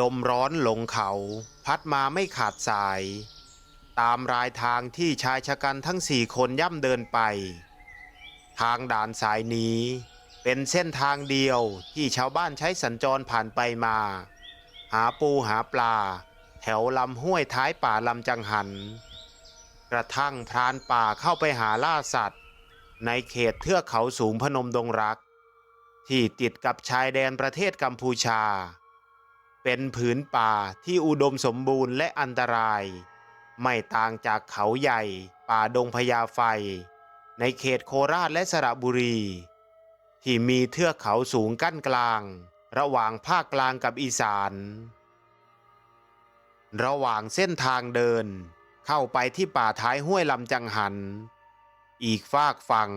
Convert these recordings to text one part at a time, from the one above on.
ลมร้อนหลงเขา พัดมาไม่ขาดสาย ตามรายทางที่ชายชะกันทั้งสี่คนย่ำเดินไป ทางด่านสายนี้เป็นเส้นทางเดียวที่ชาวบ้านใช้สัญจรผ่านไปมา หาปูหาปลา แถวลำห้วยท้ายป่าลำจังหัน กระทั่งพรานป่าเข้าไปหาล่าสัตว์ ในเขตเทือกเขาสูงพนมดงรัก ที่ติดกับชายแดนประเทศกัมพูชา เป็นผืนป่าที่อุดมสมบูรณ์และอันตราย ไม่ต่างจากเขาใหญ่ ป่าดงพญาไฟ ในเขตโคราชและสระบุรี ที่มีเทือกเขาสูงกั้นกลาง ระหว่างภาคกลางกับอีสาน ระหว่างเส้นทางเดิน เข้าไปที่ป่าท้ายห้วยลำจังหัน อีกฝากฝั่ง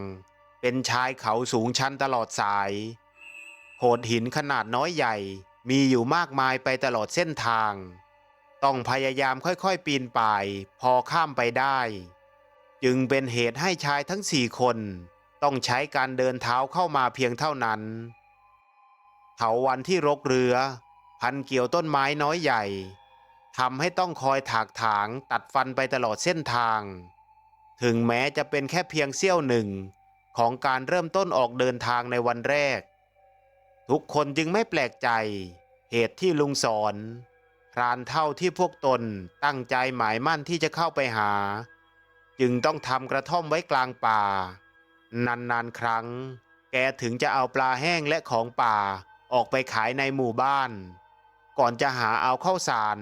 เป็นชายเขาสูงชันตลอดสายโขดหินขนาดน้อยใหญ่ มีอยู่มากมายไปตลอดเส้นทาง ต้องพยายามค่อยๆปีนป่าย พอข้ามไปได้ จึงเป็นเหตุให้ชายทั้งสี่คน ต้องใช้การเดินเท้าเข้ามาเพียงเท่านั้น เถาวันที่รกเรือ พันเกี่ยวต้นไม้น้อยใหญ่ทำให้ต้องคอยถากถางตัดฟันไปตลอดเส้นทาง ถึงแม้จะเป็นแค่เพียงเสี้ยวหนึ่งของการเริ่มต้นออกเดินทางในวันแรก ทุกคนจึงไม่แปลกใจ เหตุที่ลุงสอนพรานเท่าที่พวกตนตั้งใจหมายมั่นที่จะเข้าไปหา จึงต้องทำกระท่อมไว้กลางป่า นานๆครั้ง แกถึงจะเอาปลาแห้งและของป่าออกไปขายในหมู่บ้าน ก่อนจะหาเอาเข้าวสาร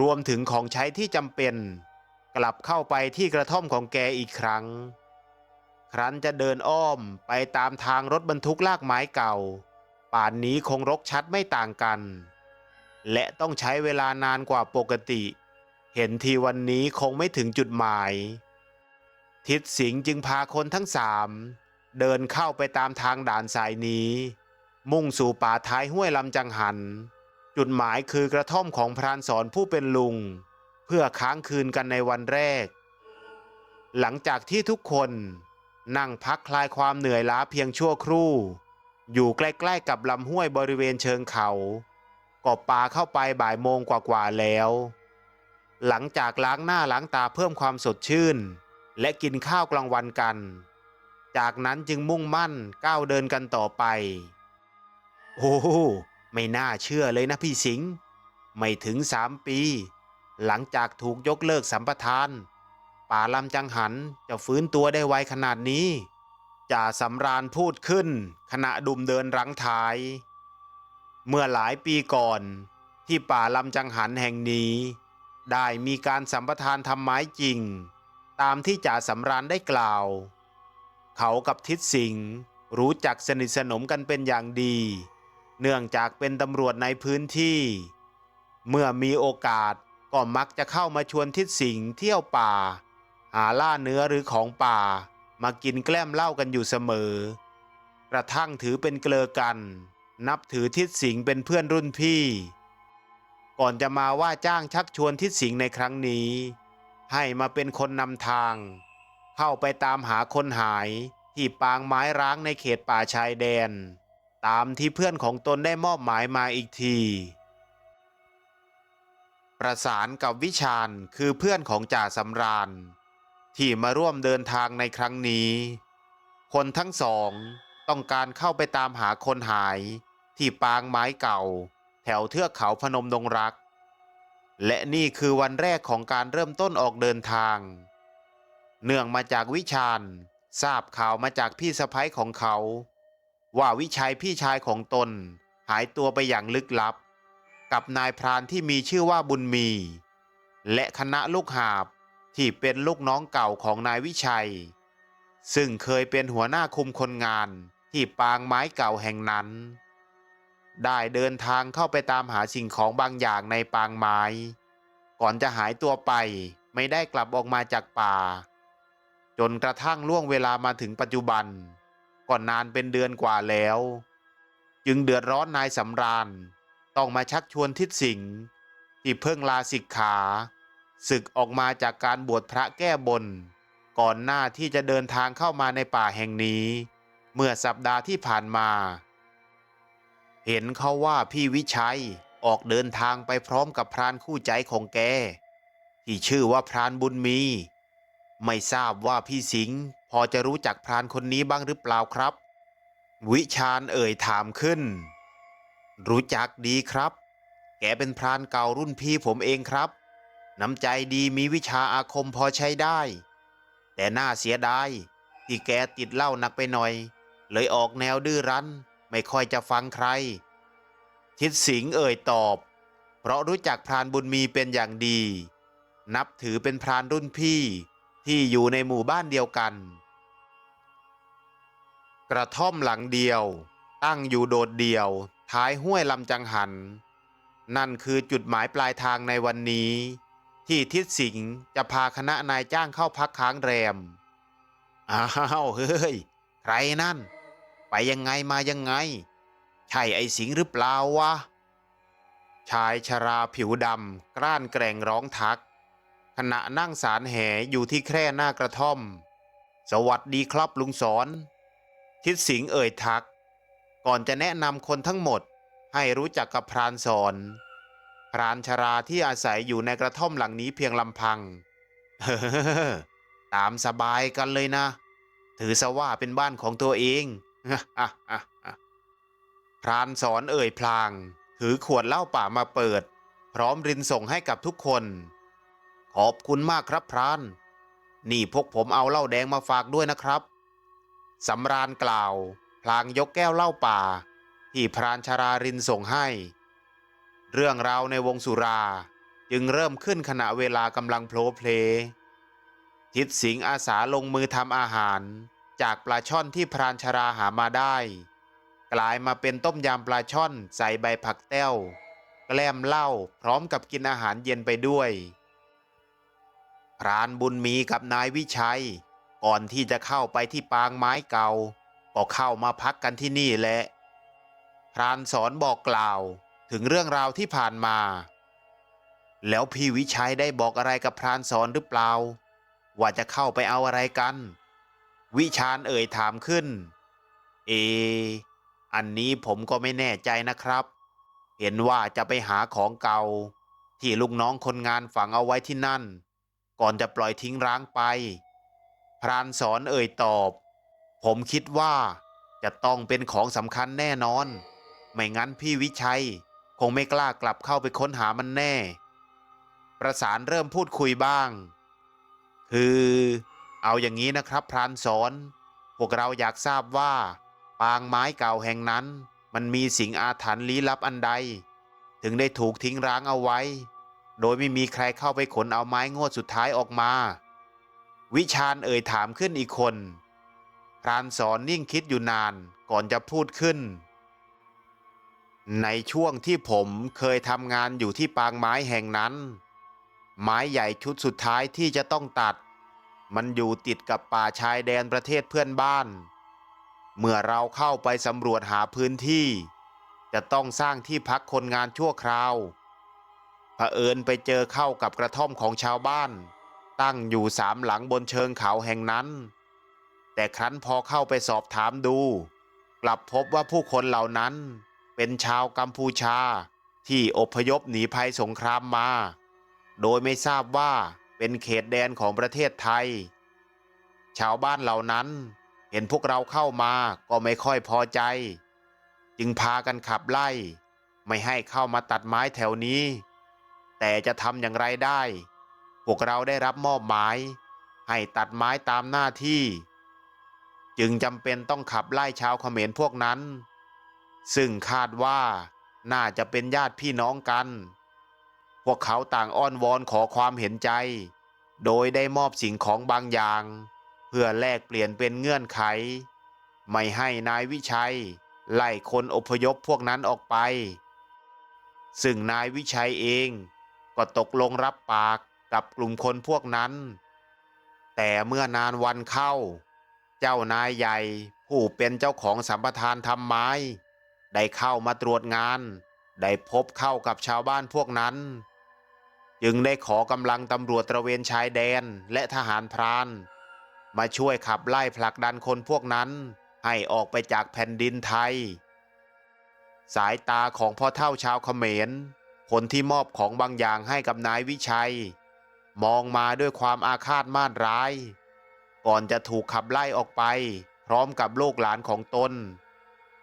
รวมถึงของใช้ที่จำเป็น กลับเข้าไปที่กระท่อมของแกอีกครั้ง ครั้นจะเดินอ้อมไปตามทางรถบรรทุกลากไม้เก่า ป่านนี้คงรกชัดไม่ต่างกัน และต้องใช้เวลานานกว่าปกติ เห็นทีวันนี้คงไม่ถึงจุดหมาย ทิดสิงห์จึงพาคนทั้งสามเดินเข้าไปตามทางด่านสายนี้ มุ่งสู่ป่าท้ายห้วยลำจังหัน จุดหมายคือกระท่อมของพรานสอนผู้เป็นลุง เพื่อค้างคืนกันในวันแรก หลังจากที่ทุกคนนั่งพักคลายความเหนื่อยล้าเพียงชั่วครู่ อยู่ใกล้ๆกับลำห้วยบริเวณเชิงเขา ก็ปาเข้าไปบ่ายโมงกว่าๆแล้ว หลังจากล้างหน้าล้างตาเพิ่มความสดชื่น และกินข้าวกลางวันกัน จากนั้นจึงมุ่งมั่นก้าวเดินกันต่อไป โอ้ไม่น่าเชื่อเลยนะพี่สิงห์ไม่ถึงสามปี หลังจากถูกยกเลิกสัมปทาน ป่าลำจังหันจะฟื้นตัวได้ไวขนาดนี้ จ่าสำราญพูดขึ้น ขณะดุมเดินรังท้าย เมื่อหลายปีก่อนที่ป่าลำจังหันแห่งนี้ ได้มีการสัมปทานทำไม้จริง ตามที่จ่าสำราญได้กล่าว เขากับทิศสิงห์รู้จักสนิทสนมกันเป็นอย่างดี เนื่องจากเป็นตำรวจในพื้นที่ เมื่อมีโอกาสก็มักจะเข้ามาชวนทิศสิงห์เที่ยวป่า หาล่าเนื้อหรือของป่า มากินแกล้มเหล้ากันอยู่เสมอ กระทั่งถือเป็นเกลอกัน นับถือทิศสิงเป็นเพื่อนรุ่นพี่ ก่อนจะมาว่าจ้างชักชวนทิศสิงในครั้งนี้ ให้มาเป็นคนนำทาง เข้าไปตามหาคนหายที่ปางไม้ร้างในเขตป่าชายแดน ตามที่เพื่อนของตนได้มอบหมายมาอีกทีประสานกับวิชาญคือเพื่อนของจ่าสำราญ ที่มาร่วมเดินทางในครั้งนี้ คนทั้งสองต้องการเข้าไปตามหาคนหายที่ปางไม้เก่า แถวเทือกเขาพนมดงรัก และนี่คือวันแรกของการเริ่มต้นออกเดินทาง เนื่องมาจากวิชาญทราบข่าวมาจากพี่สะพ้ยของเขา ว่าวิชัยพี่ชายของตนหายตัวไปอย่างลึกลับ กับนายพรานที่มีชื่อว่าบุญมี และคณะลูกหาบ ที่เป็นลูกน้องเก่าของนายวิชัย ซึ่งเคยเป็นหัวหน้าคุมคนงานที่ปางไม้เก่าแห่งนั้น ได้เดินทางเข้าไปตามหาสิ่งของบางอย่างในปางไม้ ก่อนจะหายตัวไปไม่ได้กลับออกมาจากป่า จนกระทั่งล่วงเวลามาถึงปัจจุบัน ก่อนนานเป็นเดือนกว่าแล้ว จึงเดือดร้อนนายสำราญ ต้องมาชักชวนทิศสิงห์ที่เพิ่งลาสิกขา ศึกออกมาจากการบวชพระแก้บน ก่อนหน้าที่จะเดินทางเข้ามาในป่าแห่งนี้ เมื่อสัปดาห์ที่ผ่านมา เห็นเขาว่าพี่วิชัยออกเดินทางไปพร้อมกับพรานคู่ใจของแก ที่ชื่อว่าพรานบุญมี ไม่ทราบว่าพี่สิงห์พอจะรู้จักพรานคนนี้บ้างหรือเปล่าครับ วิชาญเอ่ยถามขึ้น รู้จักดีครับ แกเป็นพรานเก่ารุ่นพี่ผมเองครับ น้ำใจดีมีวิชาอาคมพอใช้ได้ แต่น่าเสียดายที่แกติดเหล้าหนักไปหน่อย เลยออกแนวดื้อรั้น ไม่ค่อยจะฟังใคร ทิดสิงเอ่ยตอบ เพราะรู้จักพรานบุญมีเป็นอย่างดี นับถือเป็นพรานรุ่นพี่ที่อยู่ในหมู่บ้านเดียวกัน กระท่อมหลังเดียว ตั้งอยู่โดดเดี่ยว ท้ายห้วยลำจังหัน นั่นคือจุดหมายปลายทางในวันนี้ ที่ทิดสิงห์จะพาคณะนายจ้างเข้าพักค้างแรม อ้าวเฮ้ย ใครนั่น ไปยังไงมายังไง ใช่ไอสิงห์หรือเปล่าวะ ชายชราผิวดำกล้านแกร่งร้องทัก ขณะนั่งสารแหอยู่ที่แคร่หน้ากระท่อม สวัสดีครับลุงสอน ทิดสิงห์เอ่ยทัก ก่อนจะแนะนำคนทั้งหมดให้รู้จักกับพรานสอน พรานชราที่อาศัยอยู่ในกระท่อมหลังนี้เพียงลำพัง เฮ้อตามสบายกันเลยนะ ถือซะว่าเป็นบ้านของตัวเองพรานสอนเอ่ยพลาง ถือขวดเหล้าป่ามาเปิด พร้อมรินส่งให้กับทุกคน ขอบคุณมากครับพราน นี่พวกผมเอาเหล้าแดงมาฝากด้วยนะครับสำราญกล่าว พลางยกแก้วเหล้าป่า ที่พรานชารารินส่งให้ เรื่องราวในวงสุรา จึงเริ่มขึ้นขณะเวลากำลังโผล่เพลทิดสิงอาสาลงมือทำอาหาร จากปลาช่อนที่พรานชราหามาได้ กลายมาเป็นต้มยำปลาช่อนใส่ใบผักแต้ว แกล้มเหล้าพร้อมกับกินอาหารเย็นไปด้วยพรานบุญมีกับนายวิชัย ก่อนที่จะเข้าไปที่ปางไม้เก่า ก็เข้ามาพักกันที่นี่แหละพรานสอนบอกกล่าว ถึงเรื่องราวที่ผ่านมา แล้วพี่วิชัยได้บอกอะไรกับพรานสอนหรือเปล่า ว่าจะเข้าไปเอาอะไรกัน วิชาญเอ่ยถามขึ้น เอ อันนี้ผมก็ไม่แน่ใจนะครับ เห็นว่าจะไปหาของเก่า ที่ลูกน้องคนงานฝังเอาไว้ที่นั่น ก่อนจะปล่อยทิ้งร้างไป พรานสอนเอ่ยตอบ ผมคิดว่าจะต้องเป็นของสำคัญแน่นอน ไม่งั้นพี่วิชัย คงไม่กล้ากลับเข้าไปค้นหามันแน่ ประสานเริ่มพูดคุยบ้าง คือเอาอย่างนี้นะครับพรานสอนพวกเราอยากทราบว่า ปางไม้เก่าแห่งนั้น มันมีสิ่งอาถรรพ์ลี้ลับอันใด ถึงได้ถูกทิ้งร้างเอาไว้ โดยไม่มีใครเข้าไปขนเอาไม้งวดสุดท้ายออกมา วิชาญเอ่ยถามขึ้นอีกคนพรานสอนนิ่งคิดอยู่นานก่อนจะพูดขึ้น ในช่วงที่ผมเคยทำงานอยู่ที่ปางไม้แห่งนั้น ไม้ใหญ่ชุดสุดท้ายที่จะต้องตัด มันอยู่ติดกับป่าชายแดนประเทศเพื่อนบ้าน เมื่อเราเข้าไปสำรวจหาพื้นที่ จะต้องสร้างที่พักคนงานชั่วคราวเผอิญไปเจอเข้ากับกระท่อมของชาวบ้าน ตั้งอยู่สามหลังบนเชิงเขาแห่งนั้น แต่ครั้นพอเข้าไปสอบถามดู กลับพบว่าผู้คนเหล่านั้น เป็นชาวกัมพูชาที่อพยพหนีภัยสงครามมา โดยไม่ทราบว่าเป็นเขตแดนของประเทศไทย ชาวบ้านเหล่านั้นเห็นพวกเราเข้ามาก็ไม่ค่อยพอใจ จึงพากันขับไล่ ไม่ให้เข้ามาตัดไม้แถวนี้ แต่จะทำอย่างไรได้ พวกเราได้รับมอบหมาย ให้ตัดไม้ตามหน้าที่ จึงจำเป็นต้องขับไล่ชาวเขมรพวกนั้น ซึ่งคาดว่าน่าจะเป็นญาติพี่น้องกัน พวกเขาต่างอ้อนวอนขอความเห็นใจ โดยได้มอบสิ่งของบางอย่าง เพื่อแลกเปลี่ยนเป็นเงื่อนไข ไม่ให้นายวิชัย ไล่คนอพยพพวกนั้นออกไป ซึ่งนายวิชัยเองก็ตกลงรับปากกับกลุ่มคนพวกนั้น แต่เมื่อนานวันเข้า เจ้านายใหญ่ผู้เป็นเจ้าของสัมปทานทำไม้ ได้เข้ามาตรวจงาน ได้พบเข้ากับชาวบ้านพวกนั้น จึงได้ขอกำลังตำรวจตระเวนชายแดนและทหารพราน มาช่วยขับไล่ผลักดันคนพวกนั้น ให้ออกไปจากแผ่นดินไทย สายตาของพ่อเท่าชาวเขมร คนที่มอบของบางอย่างให้กับนายวิชัย มองมาด้วยความอาฆาตมาดร้าย ก่อนจะถูกขับไล่ออกไป พร้อมกับลูกหลานของตน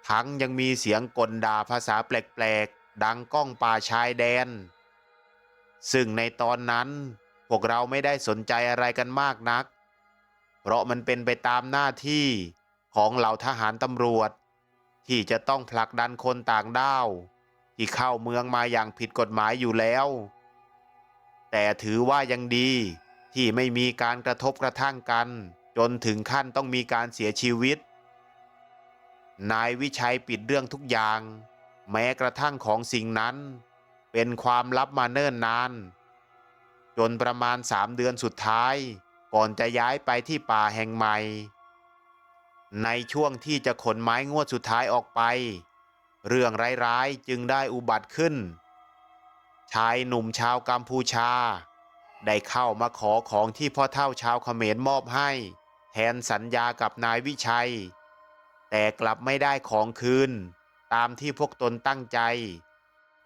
ทั้งยังมีเสียงกลด่าภาษาแปลกๆ ดังก้องป่าชายแดน ซึ่งในตอนนั้นพวกเราไม่ได้สนใจอะไรกันมากนัก เพราะมันเป็นไปตามหน้าที่ของเหล่าทหารตำรวจ ที่จะต้องผลักดันคนต่างด้าว ที่เข้าเมืองมาอย่างผิดกฎหมายอยู่แล้ว แต่ถือว่ายังดีที่ไม่มีการกระทบกระทั่งกัน จนถึงขั้นต้องมีการเสียชีวิต นายวิชัยปิดเรื่องทุกอย่าง แม้กระทั่งของสิ่งนั้น เป็นความลับมาเนิ่นนาน จนประมาณสามเดือนสุดท้าย ก่อนจะย้ายไปที่ป่าแห่งใหม่ ในช่วงที่จะขนไม้งวดสุดท้ายออกไป เรื่องร้ายๆจึงได้อุบัติขึ้น ชายหนุ่มชาวกัมพูชา ได้เข้ามาขอของที่พ่อเท่าชาวเขมรมอบให้ แทนสัญญากับนายวิชัย แต่กลับไม่ได้ของคืน ตามที่พวกตนตั้งใจ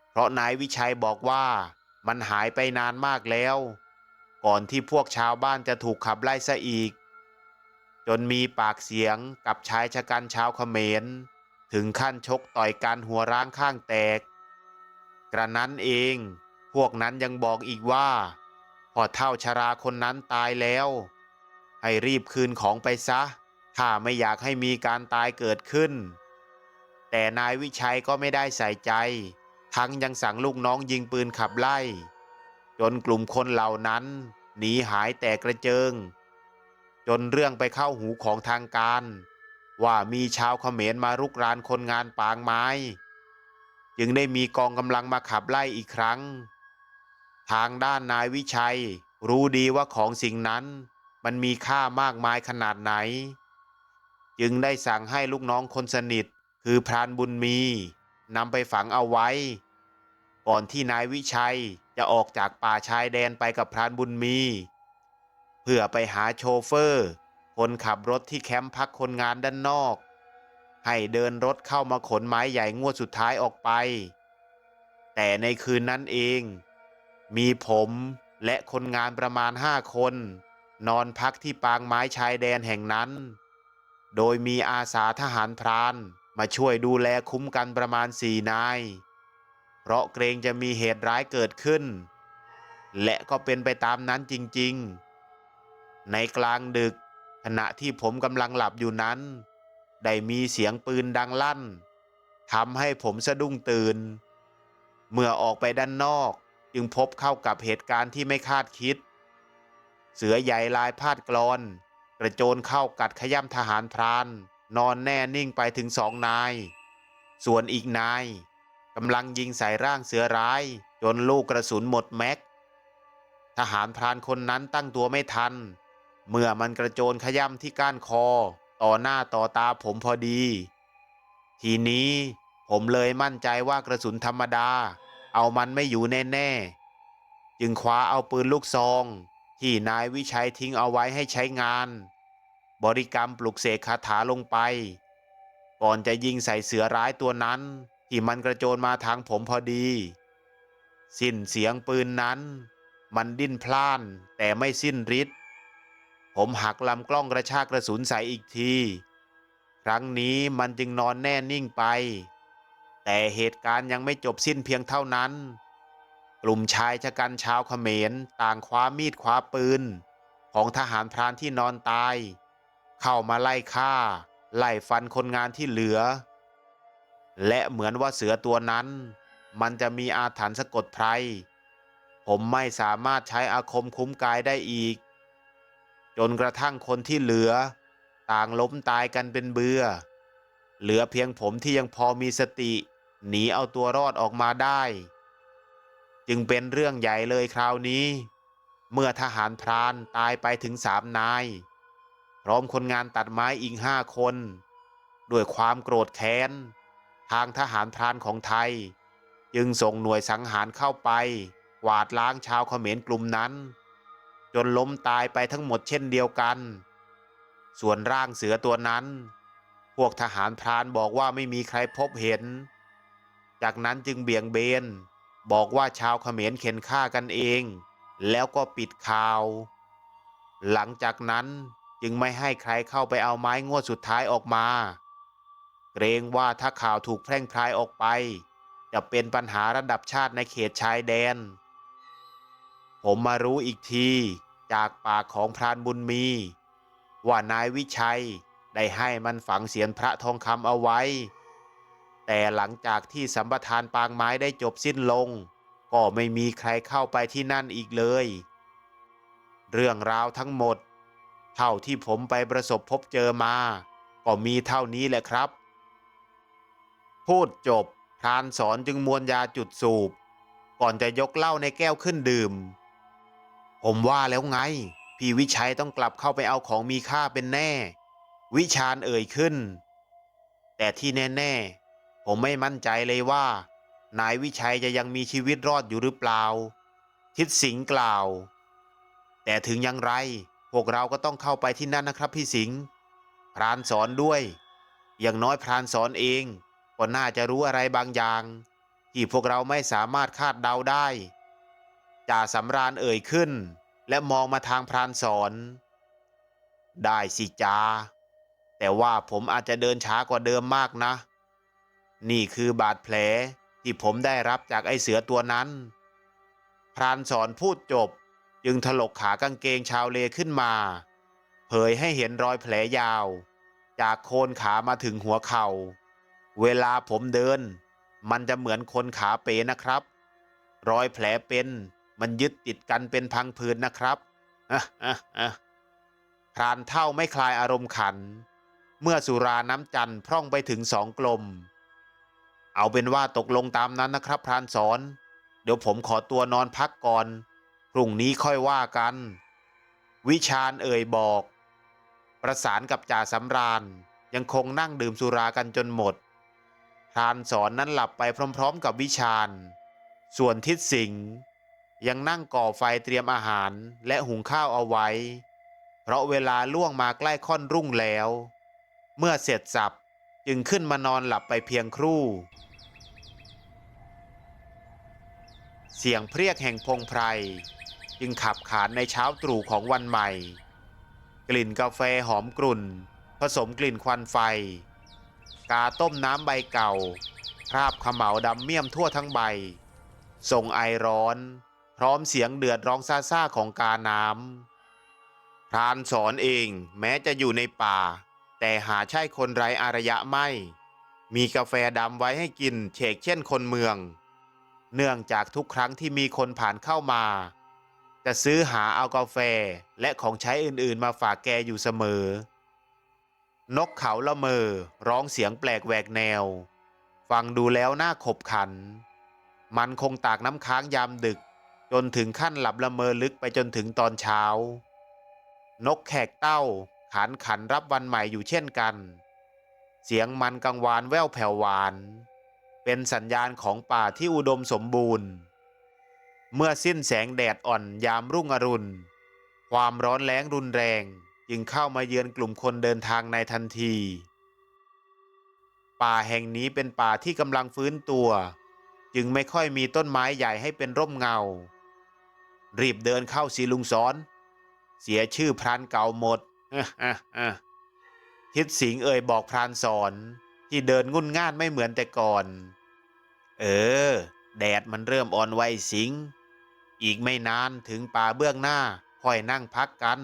เพราะนายวิชัยบอกว่ามันหายไปนานมากแล้ว ก่อนที่พวกชาวบ้านจะถูกขับไล่ซะอีก จนมีปากเสียงกับชายชะกันชาวเขมร ถึงขั้นชกต่อยกันหัวร้างข้างแตก กระนั้นเอง พวกนั้นยังบอกอีกว่า พอเท่าชราคนนั้นตายแล้ว ให้รีบคืนของไปซะ ถ้าไม่อยากให้มีการตายเกิดขึ้น แต่นายวิชัยก็ไม่ได้ใส่ใจ ทั้งยังสั่งลูกน้องยิงปืนขับไล่ จนกลุ่มคนเหล่านั้น หนีหายแตกกระเจิง จนเรื่องไปเข้าหูของทางการ ว่ามีชาวเขมรมารุกรานคนงานปางไม้ จึงได้มีกองกำลังมาขับไล่อีกครั้ง ทางด้านนายวิชัยรู้ดีว่าของสิ่งนั้นมันมีค่ามากมายขนาดไหน จึงได้สั่งให้ลูกน้องคนสนิท คือพรานบุญมีนำไปฝังเอาไว้ ก่อนที่นายวิชัยจะออกจากป่าชายแดนไปกับพรานบุญมี เพื่อไปหาโชเฟอร์ คนขับรถที่แคมป์พักคนงานด้านนอก ให้เดินรถเข้ามาขนไม้ใหญ่งวดสุดท้ายออกไป แต่ในคืนนั้นเอง มีผมและคนงานประมาณห้าคน นอนพักที่ปางไม้ชายแดนแห่งนั้น โดยมีอาสาทหารพรานมาช่วยดูแลคุ้มกันประมาณสี่นาย เพราะเกรงจะมีเหตุร้ายเกิดขึ้น และก็เป็นไปตามนั้นจริงๆ ในกลางดึกขณะที่ผมกำลังหลับอยู่นั้น ได้มีเสียงปืนดังลั่นทำให้ผมสะดุ้งตื่น เมื่อออกไปด้านนอกจึงพบเข้ากับเหตุการณ์ที่ไม่คาดคิด เสือใหญ่ลายพาดกรอน กระโจนเข้ากัดขย้ำทหารพราน นอนแน่นิ่งไปถึงสองนาย ส่วนอีกนายกำลังยิงใส่ร่างเสือร้าย จนลูกกระสุนหมดแม็ก ทหารพรานคนนั้นตั้งตัวไม่ทัน เมื่อมันกระโจนขย้ำที่ก้านคอ ต่อหน้าต่อตาผมพอดี ทีนี้ผมเลยมั่นใจว่ากระสุนธรรมดา เอามันไม่อยู่แน่ ๆ จึงคว้าเอาปืนลูกซอง ที่นายวิชัยทิ้งเอาไว้ให้ใช้งาน บริกรรมปลุกเสกคาถาลงไป ก่อนจะยิงใส่เสือร้ายตัวนั้น ที่มันกระโจนมาทางผมพอดี สิ้นเสียงปืนนั้น มันดิ้นพล่านแต่ไม่สิ้นฤทธิ์ผมหักลำกล้องกระชากกระสุนใส่อีกที ครั้งนี้มันจึงนอนแน่นิ่งไป แต่เหตุการณ์ยังไม่จบสิ้นเพียงเท่านั้น กลุ่มชายชะกันชาวเขมรต่างคว้ามีดคว้าปืน ของทหารพรานที่นอนตาย เข้ามาไล่ฆ่า ไล่ฟันคนงานที่เหลือ และเหมือนว่าเสือตัวนั้น มันจะมีอาถรรพ์สะกดไพรผมไม่สามารถใช้อาคมคุ้มกายได้อีก จนกระทั่งคนที่เหลือ ต่างล้มตายกันเป็นเบือเหลือเพียงผมที่ยังพอมีสติ หนีเอาตัวรอดออกมาได้ จึงเป็นเรื่องใหญ่เลยคราวนี้ เมื่อทหารพรานตายไปถึงสามนาย พร้อมคนงานตัดไม้อีกห้าคน ด้วยความโกรธแค้น ทางทหารพรานของไทย จึงส่งหน่วยสังหารเข้าไปกวาดล้างชาวเขมรกลุ่มนั้น จนล้มตายไปทั้งหมดเช่นเดียวกัน ส่วนร่างเสือตัวนั้น พวกทหารพรานบอกว่าไม่มีใครพบเห็น จากนั้นจึงเบี่ยงเบน บอกว่าชาวเขมรเข็นฆ่ากันเอง แล้วก็ปิดข่าว หลังจากนั้นจึงไม่ให้ใครเข้าไปเอาไม้งวดสุดท้ายออกมา เกรงว่าถ้าข่าวถูกแพร่งพรายออกไป จะเป็นปัญหาระดับชาติในเขตชายแดน ผมมารู้อีกทีจากปากของพรานบุญมี ว่านายวิชัยได้ให้มันฝังเสียนพระทองคำเอาไว้ แต่หลังจากที่สัมปทานปางไม้ได้จบสิ้นลง ก็ไม่มีใครเข้าไปที่นั่นอีกเลย เรื่องราวทั้งหมด เท่าที่ผมไปประสบพบเจอมา ก็มีเท่านี้แหละครับ พูดจบพรานสอนจึงมวนยาจุดสูบ ก่อนจะยกเหล้าในแก้วขึ้นดื่ม ผมว่าแล้วไง พี่วิชัยต้องกลับเข้าไปเอาของมีค่าเป็นแน่ วิชาญเอ่ยขึ้น แต่ที่แน่ ๆ ผมไม่มั่นใจเลยว่า นายวิชัยจะยังมีชีวิตรอดอยู่หรือเปล่า ทิดสิงห์กล่าว แต่ถึงอย่างไร พวกเราก็ต้องเข้าไปที่นั่นนะครับพี่สิงห์พรานสอนด้วย อย่างน้อยพรานสอนเองก็น่าจะรู้อะไรบางอย่าง ที่พวกเราไม่สามารถคาดเดาได้จ่าสำราญเอ่ยขึ้น และมองมาทางพรานสอน ได้สิจาแต่ว่าผมอาจจะเดินช้ากว่าเดิมมากนะ นี่คือบาดแผลที่ผมได้รับจากไอ้เสือตัวนั้น พรานสอนพูดจบจึงถลกขากางเกงชาวเลขึ้นมา เผยให้เห็นรอยแผลยาว จากโคนขามาถึงหัวเขา่า เวลาผมเดิน มันจะเหมือนคนขาเป๋นะครับ รอยแผลเป็นมันยึดติดกันเป็นพังผืนนะครับพรานเท่าไม่คลายอารมณ์ขัน เมื่อสุราน้ำจันทร์พร่องไปถึงสองกลม เอาเป็นว่าตกลงตามนั้นนะครับ พรานสอน เดี๋ยวผมขอตัวนอนพักก่อน พรุ่งนี้ค่อยว่ากัน วิชาญเอ่ยบอก ประสานกับจ่าสำราญยังคงนั่งดื่มสุรากันจนหมด พรานสอนนั้นหลับไปพร้อม ๆ กับวิชาญ ส่วนทิศสิงห์ยังนั่งก่อไฟเตรียมอาหารและหุงข้าวเอาไว้ เพราะเวลาล่วงมาใกล้ค่อนรุ่งแล้ว เมื่อเสร็จสับ จึงขึ้นมานอนหลับไปเพียงครู่ เสียงเพรียกแห่งพงไพรจึงขับขานในเช้าตรู่ของวันใหม่ กลิ่นกาแฟหอมกลุ่น ผสมกลิ่นควันไฟ กาต้มน้ำใบเก่า คราบขมเหลาดำเมี่ยมทั่วทั้งใบ ส่งไอร้อน พร้อมเสียงเดือดร้องซ่าของกาน้ำพรานสอนเองแม้จะอยู่ในป่า แต่หาใช่คนไร้อารยะไม่ มีกาแฟดำไว้ให้กินเฉกเช่นคนเมือง เนื่องจากทุกครั้งที่มีคนผ่านเข้ามา จะซื้อหาเอากาแฟและของใช้อื่นๆ มาฝากแกอยู่เสมอ นกเขาละเมอร้องเสียงแปลกแหวกแนว ฟังดูแล้วน่าขบขัน มันคงตากน้ำค้างยามดึก จนถึงขั้นหลับละเมอลึกไปจนถึงตอนเช้า นกแขกเต้า ขานขันรับวันใหม่อยู่เช่นกัน เสียงมันกังวานแว่วแผ่วหวาน เป็นสัญญาณของป่าที่อุดมสมบูรณ์ เมื่อสิ้นแสงแดดอ่อนยามรุ่งอรุณ ความร้อนแรงรุนแรงจึงเข้ามาเยือนกลุ่มคนเดินทางในทันที ป่าแห่งนี้เป็นป่าที่กำลังฟื้นตัว จึงไม่ค่อยมีต้นไม้ใหญ่ให้เป็นร่มเงา รีบเดินเข้าสีลุงสอน เสียชื่อพรานเก่าหมด ทิดสิงเอ่ยบอกพรานสอนที่เดินงุ่นง่านไม่เหมือนแต่ก่อน เออ แดดมันเริ่มอ่อนไวสิง อีกไม่นานถึงป่าเบื้องหน้าค่อยนั่งพักกัน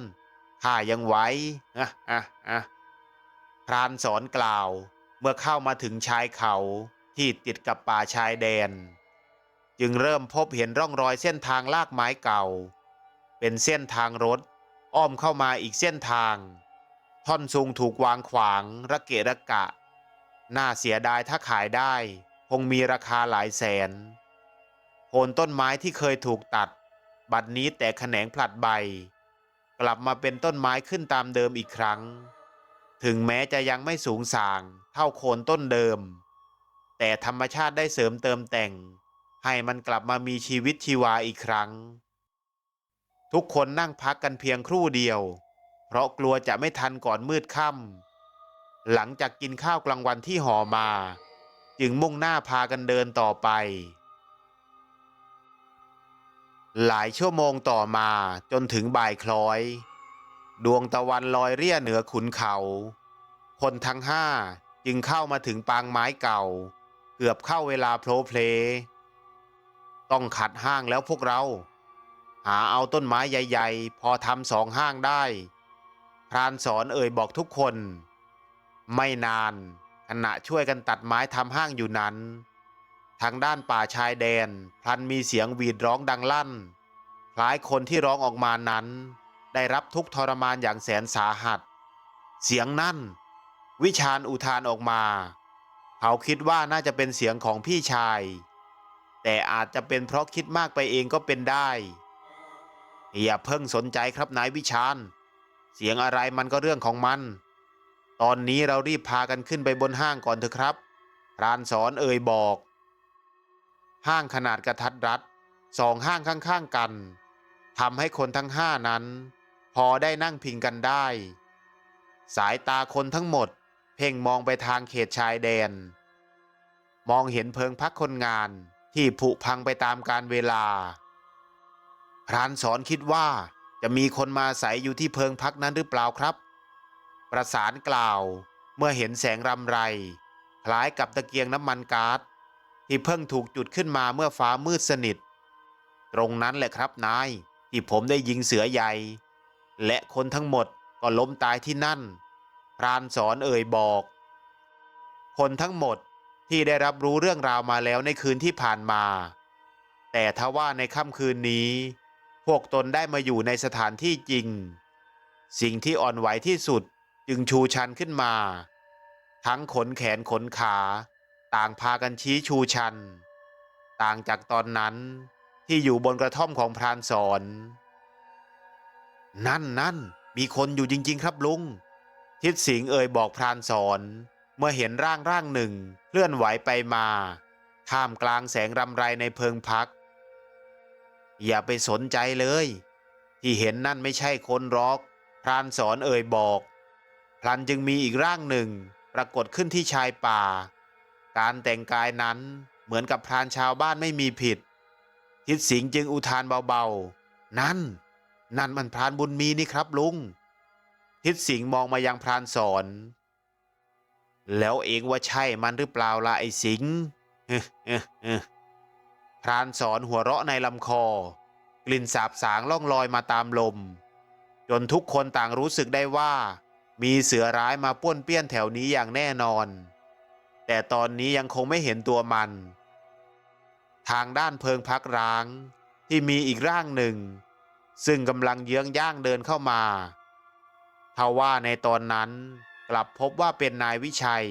ข้ายังไหวอะอะอะพรานสอนกล่าวเมื่อเข้ามาถึงชายเขาที่ติดกับป่าชายแดน จึงเริ่มพบเห็นร่องรอยเส้นทางลากไม้เก่า เป็นเส้นทางรถ อ้อมเข้ามาอีกเส้นทาง ท่อนซุงถูกวางขวางระเกะระกะ น่าเสียดายถ้าขายได้ คงมีราคาหลายแสนโคนต้นไม้ที่เคยถูกตัด บัดนี้แต่แขนงผลัดใบ กลับมาเป็นต้นไม้ขึ้นตามเดิมอีกครั้ง ถึงแม้จะยังไม่สูงส่างเท่าโคนต้นเดิม แต่ธรรมชาติได้เสริมเติมแต่ง ให้มันกลับมามีชีวิตชีวาอีกครั้ง ทุกคนนั่งพักกันเพียงครู่เดียว เพราะกลัวจะไม่ทันก่อนมืดค่ำหลังจากกินข้าวกลางวันที่ห่อมา จึงมุ่งหน้าพากันเดินต่อไป หลายชั่วโมงต่อมาจนถึงบ่ายคล้อย ดวงตะวันลอยเรี่ยเหนือขุนเขา คนทั้งห้าจึงเข้ามาถึงปางไม้เก่า เกือบเข้าเวลาโพลเพล ต้องขัดห้างแล้วพวกเรา หาเอาต้นไม้ใหญ่ๆ พอทำสองห้างได้ พรานสอนเอ่ยบอกทุกคน ไม่นานขณะช่วยกันตัดไม้ทำห้างอยู่นั้น ทางด้านป่าชายแดน พลันมีเสียงหวีดร้องดังลั่น คล้ายคนที่ร้องออกมานั้น ได้รับทุกทรมานอย่างแสนสาหัส เสียงนั่น วิชาญอุทานออกมา เขาคิดว่าน่าจะเป็นเสียงของพี่ชาย แต่อาจจะเป็นเพราะคิดมากไปเองก็เป็นได้ อย่าเพิ่งสนใจครับนายวิชาญ เสียงอะไรมันก็เรื่องของมัน ตอนนี้เรารีบพากันขึ้นไปบนห้างก่อนเถอะครับพรานสอนเอ่ยบอก ห้างขนาดกระทัดรัดสองห้างข้างๆกันทำให้คนทั้งห้านั้น พอได้นั่งพิงกันได้ สายตาคนทั้งหมด เพ่งมองไปทางเขตชายแดน มองเห็นเพิงพักคนงานที่ผุพังไปตามการเวลา พรานสอนคิดว่าจะมีคนมาอาศัยอยู่ที่เพิงพักนั้นหรือเปล่าครับ ประสานกล่าวเมื่อเห็นแสงรำไร คล้ายกับตะเกียงน้ำมันก๊าซที่เพิ่งถูกจุดขึ้นมาเมื่อฟ้ามืดสนิท ตรงนั้นแหละครับนาย ที่ผมได้ยิงเสือใหญ่ และคนทั้งหมดก็ล้มตายที่นั่น พรานสอนเอ่ยบอก คนทั้งหมดที่ได้รับรู้เรื่องราวมาแล้วในคืนที่ผ่านมา แต่ทว่าในค่ำคืนนี้ พวกตนได้มาอยู่ในสถานที่จริง สิ่งที่อ่อนไหวที่สุดจึงชูชันขึ้นมา ทั้งขนแขนขนขา ต่างพากันชี้ชูชัน ต่างจากตอนนั้นที่อยู่บนกระท่อมของพรานสอน นั่นนั่นมีคนอยู่จริง ๆ ครับลุง ทิดสิงเอ่ยบอกพรานสอน เมื่อเห็นร่างร่างหนึ่งเคลื่อนไหวไปมาท่ามกลางแสงรำไรในเพิงพัก อย่าไปสนใจเลย ที่เห็นนั่นไม่ใช่คนหรอก พรานสอนเอ่ยบอก พลันจึงมีอีกร่างหนึ่งปรากฏขึ้นที่ชายป่า การแต่งกายนั้นเหมือนกับพรานชาวบ้านไม่มีผิด ทิดสิงจึงอุทานเบาๆ นั่น นั่นมันพรานบุญมีนี่ครับลุง ทิดสิงมองมายังพรานสอน แล้วเองว่าใช่มันหรือเปล่าล่ะไอ้สิงห์พ รานสอนหัวเราะในลำคอ กลิ่นสาบสางล่องลอยมาตามลม จนทุกคนต่างรู้สึกได้ว่า มีเสือร้ายมาป้วนเปี้ยนแถวนี้อย่างแน่นอน แต่ตอนนี้ยังคงไม่เห็นตัวมัน ทางด้านเพิงพักร้างที่มีอีกร่างหนึ่ง ซึ่งกำลังเยื้องย่างเดินเข้ามาทว่าในตอนนั้นกลับพบว่าเป็นนายวิชัย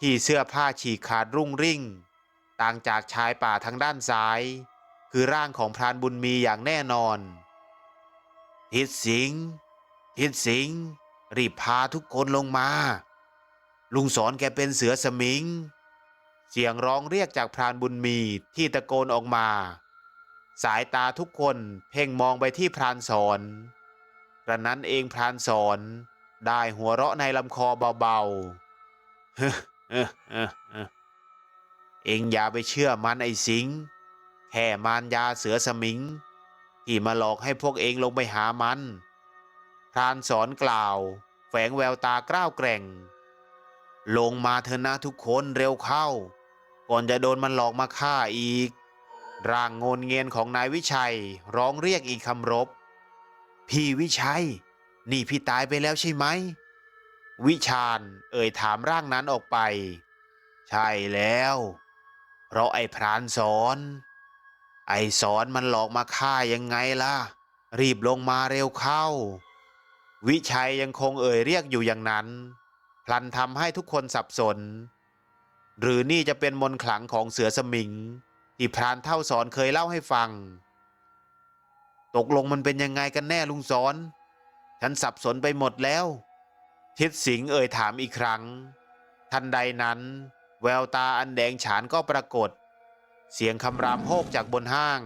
ที่เสื้อผ้าฉีกขาดรุ่งริ่ง ต่างจากชายป่าทางด้านซ้าย คือร่างของพรานบุญมีอย่างแน่นอน ทิดสิง ทิดสิง รีบพาทุกคนลงมา ลุงสอนแกเป็นเสือสมิง เสียงร้องเรียกจากพรานบุญมีที่ตะโกนออกมา สายตาทุกคนเพ่งมองไปที่พรานสอนกระนั้นเองพรานสอนได้หัวเราะในลำคอเบาๆ เองอย่าไปเชื่อมันไอ้สิง แค่มารยาเสือสมิง ที่มาหลอกให้พวกเองลงไปหามันพรานสอนกล่าว แฝงแววตากล้าวแกร่ง ลงมาเถอะนะทุกคนเร็วเข้า ก่อนจะโดนมันหลอกมาฆ่าอีก ร่างโงนเงียนของนายวิชัยร้องเรียกอีกคำรบ พี่วิชัย นี่พี่ตายไปแล้วใช่ไหม วิชาญเอ่ยถามร่างนั้นออกไป ใช่แล้ว เพราะไอ้พรานสอน ไอ้สอนมันหลอกมาฆ่ายังไงล่ะ รีบลงมาเร็วเข้า วิชัยยังคงเอ่ยเรียกอยู่อย่างนั้น พลันทำให้ทุกคนสับสน หรือนี่จะเป็นมนขลังของเสือสมิง ที่พรานเท่าสอนเคยเล่าให้ฟัง ตกลงมันเป็นยังไงกันแน่ลุงสอน ฉันสับสนไปหมดแล้ว ทิดสิงเอ่ยถามอีกครั้ง ทันใดนั้น แววตาอันแดงฉานก็ปรากฏ เสียงคำรามโฮกจากบนห้าง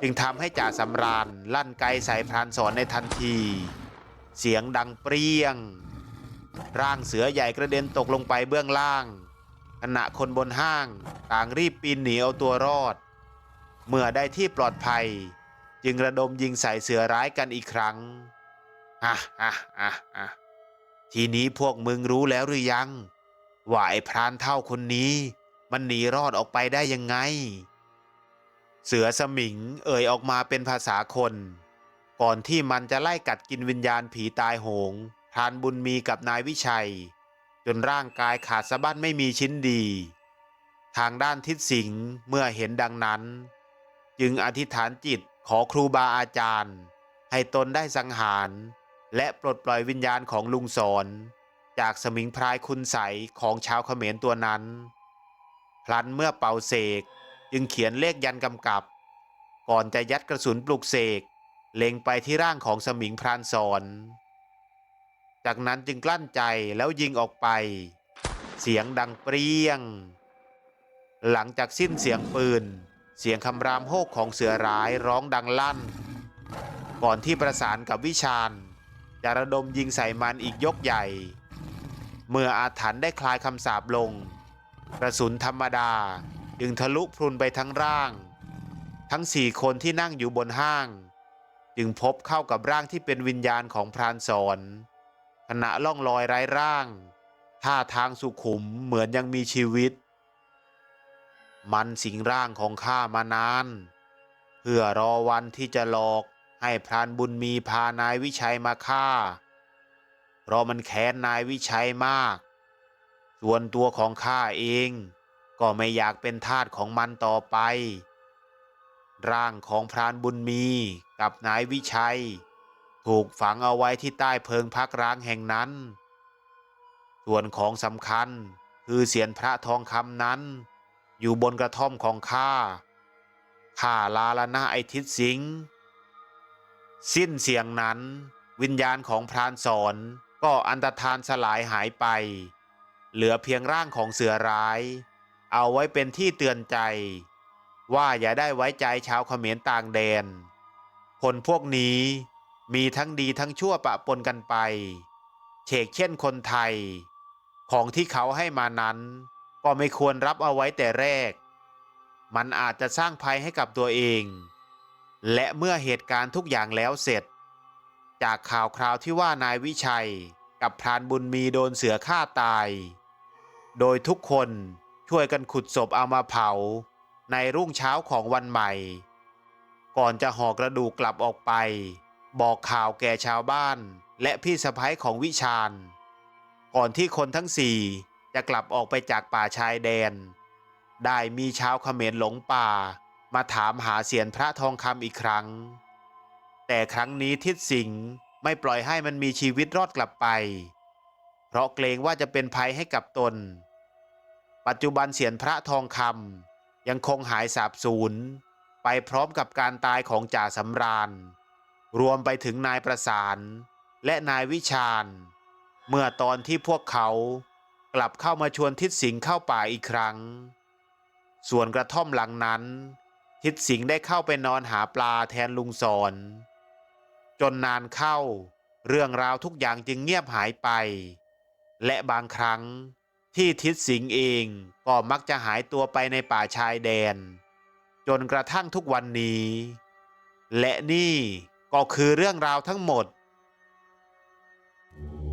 จึงทำให้จ่าสำราญลั่นไกใส่พรานสอนในทันที เสียงดังเปรี้ยง ร่างเสือใหญ่กระเด็นตกลงไปเบื้องล่าง ขณะคนบนห้างต่างรีบปีนหนีเอาตัวรอด เมื่อได้ที่ปลอดภัย จึงระดมยิงใส่เสือร้ายกันอีกครั้งอะอะอะอะทีนี้พวกมึงรู้แล้วหรือยัง ว่าไอ้พรานเท่าคนนี้ มันหนีรอดออกไปได้ยังไง เสือสมิงเอ่ยออกมาเป็นภาษาคน ก่อนที่มันจะไล่กัดกินวิญญาณผีตายโหงพรานบุญมีกับนายวิชัย จนร่างกายขาดสะบั้นไม่มีชิ้นดี ทางด้านทิศสิงห์เมื่อเห็นดังนั้น จึงอธิษฐานจิตขอครูบาอาจารย์ ให้ตนได้สังหาร และปลดปล่อยวิญญาณของลุงสอน จากสมิงพรายคุณใสของชาวเขมรตัวนั้น พลันเมื่อเป่าเสกจึงเขียนเลขยันกำกับ ก่อนจะยัดกระสุนปลุกเสกเล็งไปที่ร่างของสมิงพรานสอน จากนั้นจึงกลั้นใจแล้วยิงออกไป เสียงดังเปรี้ยง หลังจากสิ้นเสียงปืน เสียงคำรามโฮกของเสือร้ายร้องดังลั่น ก่อนที่ประสานกับวิชาญจะระดมยิงใส่มันอีกยกใหญ่ เมื่ออาถรรพ์ได้คลายคำสาปลง กระสุนธรรมดาจึงทะลุพรุนไปทั้งร่าง ทั้งสี่คนที่นั่งอยู่บนห้าง จึงพบเข้ากับร่างที่เป็นวิญญาณของพรานสอนขณะล่องลอยไร้ร่าง ท่าทางสุขุมเหมือนยังมีชีวิต มันสิงร่างของข้ามานาน เพื่อรอวันที่จะหลอกให้พรานบุญมีพานายวิชัยมาฆ่า เพราะมันแค้นนายวิชัยมาก ส่วนตัวของข้าเองก็ไม่อยากเป็นทาสของมันต่อไป ร่างของพรานบุญมีกับนายวิชัย ถูกฝังเอาไว้ที่ใต้เพิงพักร้างแห่งนั้น ส่วนของสำคัญคือเสียนพระทองคำนั้น อยู่บนกระท่อมของข้า ข้าลาละนะไอทิศสิงห์สิ้นเสียงนั้น วิญญาณของพรานสอน ก็อันตรธานสลายหายไป เหลือเพียงร่างของเสือร้าย เอาไว้เป็นที่เตือนใจ ว่าอย่าได้ไว้ใจชาวเขมรต่างแดน คนพวกนี้มีทั้งดีทั้งชั่วปะปนกันไปเชกเช่นคนไทย ของที่เขาให้มานั้น ก็ไม่ควรรับเอาไว้แต่แรก มันอาจจะสร้างภัยให้กับตัวเอง และเมื่อเหตุการณ์ทุกอย่างแล้วเสร็จ จากข่าวคราวที่ว่านายวิชัยกับพรานบุญมีโดนเสือฆ่าตาย โดยทุกคนช่วยกันขุดศพเอามาเผา ในรุ่งเช้าของวันใหม่ ก่อนจะห่อกระดูกกลับออกไป บอกข่าวแก่ชาวบ้าน และพี่สะพ้ยของวิชาญ ก่อนที่คนทั้งสี่จะกลับออกไปจากป่าชายแดน ได้มีชาวเขมรหลงป่า มาถามหาเสียนพระทองคำอีกครั้ง แต่ครั้งนี้ทิศสิงห์ไม่ปล่อยให้มันมีชีวิตรอดกลับไป เพราะเกรงว่าจะเป็นภัยให้กับตน ปัจจุบันเสียนพระทองคำยังคงหายสาบสูญไปพร้อมกับการตายของจ่าสำราญ รวมไปถึงนายประสาน และนายวิชาญ เมื่อตอนที่พวกเขากลับเข้ามาชวนทิศสิงห์เข้าป่าอีกครั้ง ส่วนกระท่อมหลังนั้น ทิศสิงห์ได้เข้าไปนอนหาปลาแทนลุงสอน จนนานเข้า เรื่องราวทุกอย่างจึงเงียบหายไป และบางครั้งที่ทิศสิงเองก็มักจะหายตัวไปในป่าชายแดน จนกระทั่งทุกวันนี้ และนี่ก็คือเรื่องราวทั้งหมด Thank you.